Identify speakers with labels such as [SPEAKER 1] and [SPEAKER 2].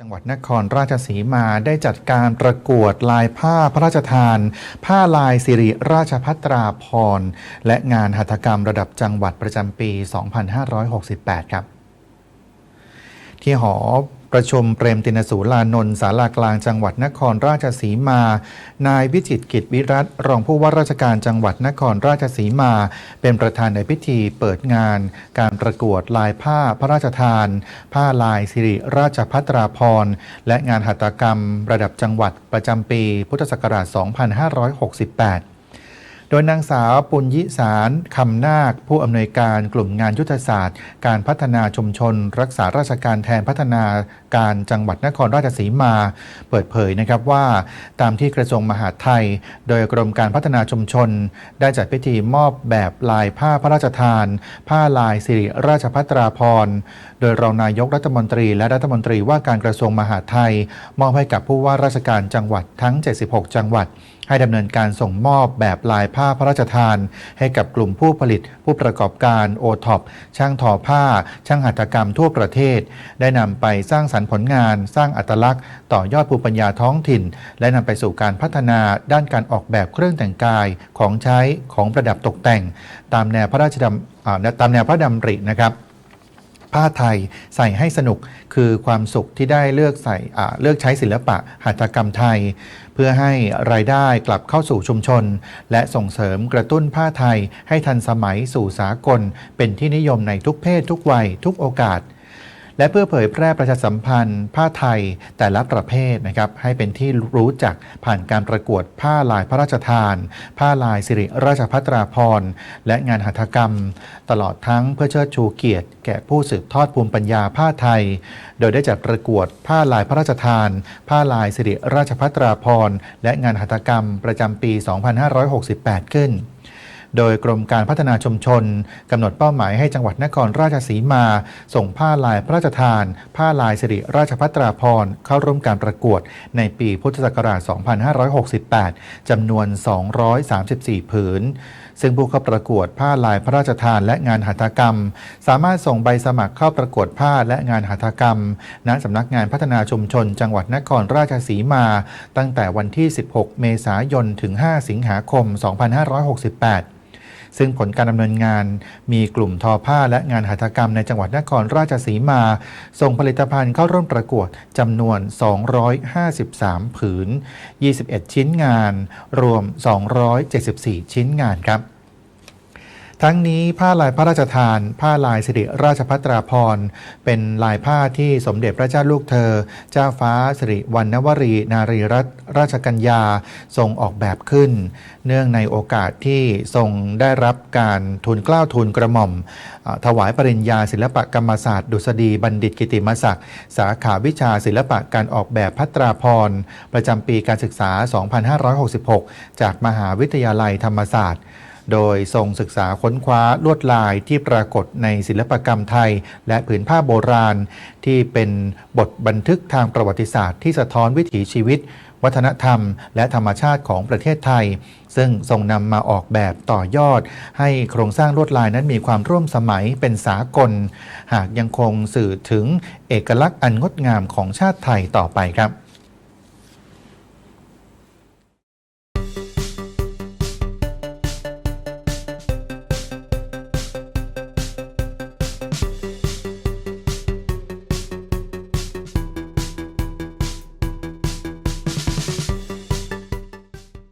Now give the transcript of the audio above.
[SPEAKER 1] จังหวัดนครราชสีมาได้จัดการประกวดลายผ้าพระราชทาน ผ้าลายสิริราชพัตราพร และงานหัตถกรรมระดับจังหวัดประจำปี 2568 ครับ ที่หอ ประชุมเปรมตินสูลานนท์ศาลากลางจังหวัดนครราชสีมา นายวิจิตรกิจวิรัตรองผู้ว่าราชการจังหวัดนครราชสีมา เป็นประธานในพิธีเปิดงาน การประกวดลายผ้าพระราชทาน ผ้าลายสิริราชพัตราพรและงานหัตถกรรม ระดับจังหวัดประจำปี พุทธศักราช 2568 ดยนางสาวปุญยิสารคำนาค ผู้อำนวยการกลุ่มงานยุทธศาสตร์ การพัฒนาชุมชน รักษาราชการแทนพัฒนาการจังหวัดนครราชสีมา เปิดเผยนะครับว่า ตามที่กระทรวงมหาดไทย โดยกรมการพัฒนาชุมชน ได้จัดพิธีมอบแบบลายผ้าพระราชทาน ผ้าลายสิริราชพัตราพรโดยรองนายกรัฐมนตรีและรัฐมนตรีว่าการกระทรวงมหาดไทย มอบให้กับผู้ว่าราชการจังหวัดทั้ง 76 จังหวัดให้ดำเนินการส่งมอบแบบลายผ้าพระราชทาน ให้กับกลุ่มผู้ผลิตผู้ประกอบการโอท็อปช่างทอผ้า ช่างหัตถกรรมทั่วประเทศ ได้นำไปสร้างสรรค์ผลงาน สร้างอัตลักษณ์ ต่อยอดภูมิปัญญาท้องถิ่น และนำไปสู่การพัฒนาด้านการออกแบบเครื่องแต่งกายของใช้ของประดับตกแต่ง ตามแนวพระราชดำตามแนวพระดำรินะครับ ผ้าไทยใส่ให้สนุกคือความสุขที่ได้เลือกใส่เลือกใช้ศิลปะหัตถกรรมไทย เพื่อให้รายได้กลับเข้าสู่ชุมชน และส่งเสริมกระตุ้นผ้าไทยให้ทันสมัยสู่สากล เป็นที่นิยมในทุกเพศทุกวัยทุกโอกาส และเพื่อเผยแพร่ประชาสัมพันธ์ ผ้าไทยแต่ละประเภทนะครับให้เป็นที่รู้จักผ่านการประกวดผ้าลายพระราชทาน ผ้าลายสิริราชพัตราพรณ์และงานหัตถกรรม ตลอดทั้งเพื่อเชิดชูเกียรติ แก่ผู้สืบทอดภูมิปัญญาผ้าไทย โดยได้จัดประกวดผ้าลายพระราชทาน ผ้าลายสิริราชพัตราพรณ์และงานหัตถกรรมประจำปี 2568 ขึ้น โดยกรมการพัฒนาชุมชนกำหนดเป้าหมายให้จังหวัดนครราชสีมา ส่งผ้าลายพระราชทาน ผ้าลายสิริราชพัตราพรเข้าร่วมการประกวดในปีพุทธศักราช 2568 จำนวน 234 ผืน ซึ่งผู้เข้าประกวดผ้าลายพระราชทานและงานหัตถกรรม สามารถส่งใบสมัครเข้าประกวดผ้าและงานหัตถกรรม ณ สำนักงานพัฒนาชุมชน จังหวัดนครราชสีมา ตั้งแต่วันที่ 16 เมษายน ถึง 5 สิงหาคม 2568 ซึ่งผลการดำเนินงานมีกลุ่มทอผ้าและงานหัตถกรรมในจังหวัดนครราชสีมา ส่งผลิตภัณฑ์เข้าร่วมประกวดจำนวน 253 ผืน 21 ชิ้นงาน รวม 274 ชิ้นงานครับ ทั้งนี้ผ้าลายพระราชทาน ผ้าลายสิริราชพัตราพรเป็นลายผ้าที่สมเด็จพระเจ้าลูกเธอ เจ้าฟ้าสิริวัณณวรี นารีรัตนราชกัญญาทรงออกแบบขึ้น เนื่องในโอกาสที่ทรงได้รับการทูลเกล้าวทูลกระหม่อม ถวายปริญญาศิลปกรรมศาสตร์ ดุษฎีบัณฑิตกิติมศักดิ์สาขาวิชาศิลปะการออกแบบพัตราพรประจำปีการศึกษา 2566 จากมหาวิทยาลัยธรรมศาสตร์ โดยทรงศึกษาค้นคว้าลวดลายที่ปรากฏในศิลปกรรมไทย และผืนผ้าโบราณ ที่เป็นบทบันทึกทางประวัติศาสตร์ที่สะท้อนวิถีชีวิต วัฒนธรรม และธรรมชาติของประเทศไทย ซึ่งทรงนำมาออกแบบต่อยอด ให้โครงสร้างลวดลายนั้นมีความร่วมสมัยเป็นสากล หากยังคงสื่อถึงเอกลักษณ์อันงดงามของชาติไทยต่อไปครับ